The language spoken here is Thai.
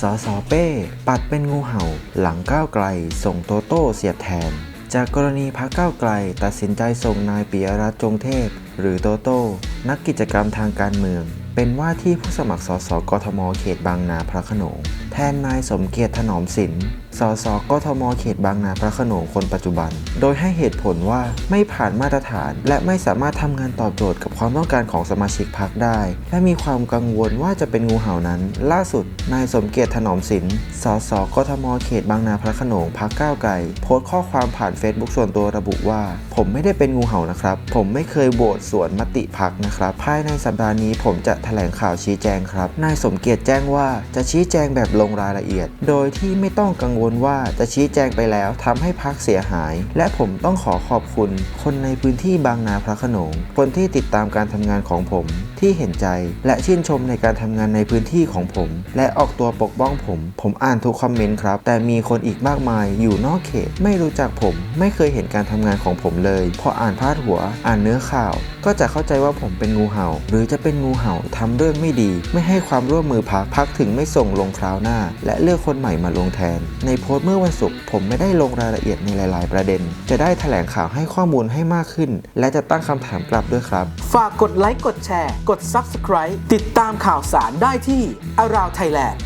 สสเป้ ปัดเป็นงูเห่า หลังก้าวไกล ส่งโตโต้เสียบแทน จากกรณีพักก้าวไกล ตัดสินใจส่งนายปิยรัตน์จงเทพ หรือโตโต้ นักกิจกรรมทางการเมือง เป็นว่าที่ผู้สมัครสสกทมเขตบางนาพระโขนง แทนนายสมเกียรติถนอมสินสสกทมเขตบางนาพระโขนงคนปัจจุบัน โดยให้เหตุผลว่าไม่ผ่านมาตรฐาน และไม่สามารถทำงานตอบโจทย์กับความต้องการของสมาชิกพรรคได้ และมีความกังวลว่าจะเป็นงูเห่านั้น ล่าสุด นายสมเกียรติถนอมสินสสกทมเขตบางนาพระโขนงพักก้าวไกลโพสต์ข้อความผ่านเฟซบุ๊กส่วนตัวระบุว่า ผมไม่ได้เป็นงูเห่านะครับ ผมไม่เคยโหวตสวนมติพักนะครับ ภายในสัปดาห์นี้ผมจะแถลงข่าวชี้แจงครับ นายสมเกียรติแจ้งว่าจะชี้แจงแบบลงรายละเอียด โดยที่ไม่ต้องกังวลว่าจะชี้แจงไปแล้วทำให้พักเสียหาย และผมต้องขอขอบคุณ คนในพื้นที่บางนาพระโขนง คนที่ติดตามการทำงานของผม ที่เห็นใจ และชื่นชมในการทำงานในพื้นที่ของผม และออกตัวปกป้องผม ผมอ่านทุกคอมเมนต์ครับ แต่มีคนอีกมากมายอยู่นอกเขต ไม่รู้จักผม ไม่เคยเห็นการทำงานของผมเลย พออ่านพาดหัว อ่านเนื้อข่าว ก็จะเข้าใจว่าผมเป็นงูเห่า หรือจะเป็นงูเห่าทำเรื่องไม่ดี ไม่ให้ความร่วมมือพักพักถึงไม่ส่งลงคราวหน้า และเลือกคนใหม่มาลงแทนในโพสต์เมื่อวันศุกร์ผมไม่ได้ลงรายละเอียดในหลาย ๆ ประเด็น จะได้แถลงข่าวให้ข้อมูลให้มากขึ้น และจะตั้งคำถามกลับด้วยครับ ฝากกดไลค์กดแชร์ กด Subscribe ติดตามข่าวสารได้ที่ Around Thailand